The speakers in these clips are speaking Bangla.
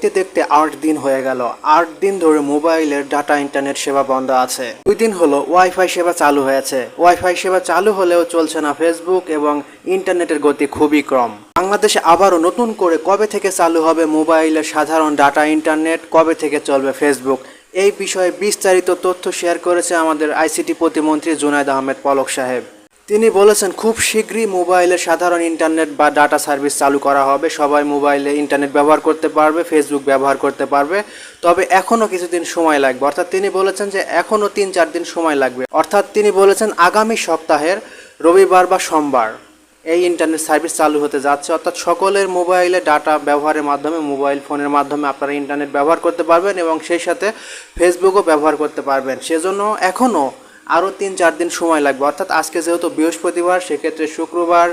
দেখতে দেখতে আট দিন হয়ে গেল। আট দিন ধরে মোবাইলের ডাটা ইন্টারনেট সেবা বন্ধ আছে। দুই দিন হলো ওয়াইফাই সেবা চালু হয়েছে। ওয়াইফাই সেবা চালু হলেও চলছে না ফেসবুক এবং ইন্টারনেটের গতি খুবই কম। বাংলাদেশে আবারও নতুন করে কবে থেকে চালু হবে মোবাইলের সাধারণ ডাটা ইন্টারনেট? কবে থেকে চলবে ফেসবুক? এই বিষয়ে বিস্তারিত তথ্য শেয়ার করেছে আমাদের আইসিটি প্রতিমন্ত্রী জুনায়দ আহমেদ পলক সাহেব। তিনি বলেছেন, খুব শীঘ্রই মোবাইলে সাধারণ ইন্টারনেট বা ডাটা সার্ভিস চালু করা হবে। সবাই মোবাইলে ইন্টারনেট ব্যবহার করতে পারবে, ফেসবুক ব্যবহার করতে পারবে। তবে এখনও কিছুদিন সময় লাগবে। অর্থাৎ তিনি বলেছেন যে, এখনও তিন চার দিন সময় লাগবে। অর্থাৎ তিনি বলেছেন, আগামী সপ্তাহের রবিবার বা সোমবার এই ইন্টারনেট সার্ভিস চালু হতে যাচ্ছে। অর্থাৎ সকলের মোবাইলে ডাটা ব্যবহারের মাধ্যমে, মোবাইল ফোনের মাধ্যমে আপনারা ইন্টারনেট ব্যবহার করতে পারবেন এবং সেই সাথে ফেসবুকও ব্যবহার করতে পারবেন। সেজন্য এখনও আরও তিন, চার দিন সময় লাগবে। অর্থাৎ আজকে যেহেতু বৃহস্পতিবার, সেক্ষেত্রে শুক্রবার,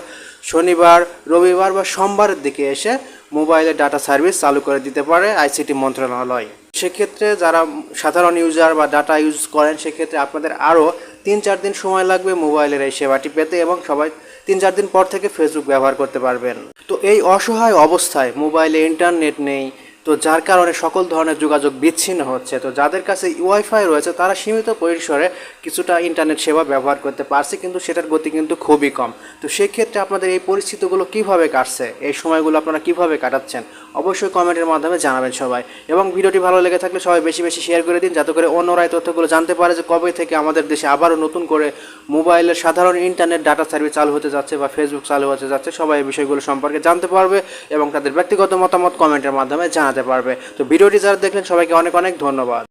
শনিবার, রবিবার বা সোমবারের দিকে এসে মোবাইলে ডাটা সার্ভিস চালু করে দিতে পারে আইসিটি মন্ত্রণালয়। সেক্ষেত্রে যারা সাধারণ ইউজার বা ডাটা ইউজ করেন, সেক্ষেত্রে আপনাদের আরও তিন, চার দিন সময় লাগবে মোবাইলের এই সেবাটি পেতে এবং সবাই তিন, চার দিন পর থেকে ফেসবুক ব্যবহার করতে পারবেন। তো এই অসহায় অবস্থায় মোবাইলে ইন্টারনেট নেই তো যার কারণে সকল ধরনের যোগাযোগ বিচ্ছিন্ন হচ্ছে। তো যাদের কাছে ওয়াইফাই রয়েছে, তারা সীমিত পরিসরে কিছুটা ইন্টারনেট সেবা ব্যবহার করতে পারছে, কিন্তু সেটার গতি কিন্তু খুবই কম। তো সেক্ষেত্রে আপনাদের এই পরিস্থিতিগুলো কীভাবে কাটছে, এই সময়গুলো আপনারা কীভাবে কাটাচ্ছেন, অবশ্যই কমেন্টের মাধ্যমে জানাবেন সবাই। এবং ভিডিওটি ভালো লেগে থাকলে সবাই বেশি বেশি শেয়ার করে দিন, যাতে করে অন্যরা এই তথ্যগুলো জানতে পারে যে কবে থেকে আমাদের দেশে আবারও নতুন করে মোবাইলের সাধারণ ইন্টারনেট ডাটা সার্ভিস চালু হতে যাচ্ছে বা ফেসবুক চালু হতে যাচ্ছে, সবাই এই বিষয়গুলো সম্পর্কে জানতে পারবে এবং তাদের ব্যক্তিগত মতামত কমেন্টের মাধ্যমে জানাতে পারবে। তো ভিডিওটি যারা দেখলেন সবাইকে অনেক অনেক ধন্যবাদ।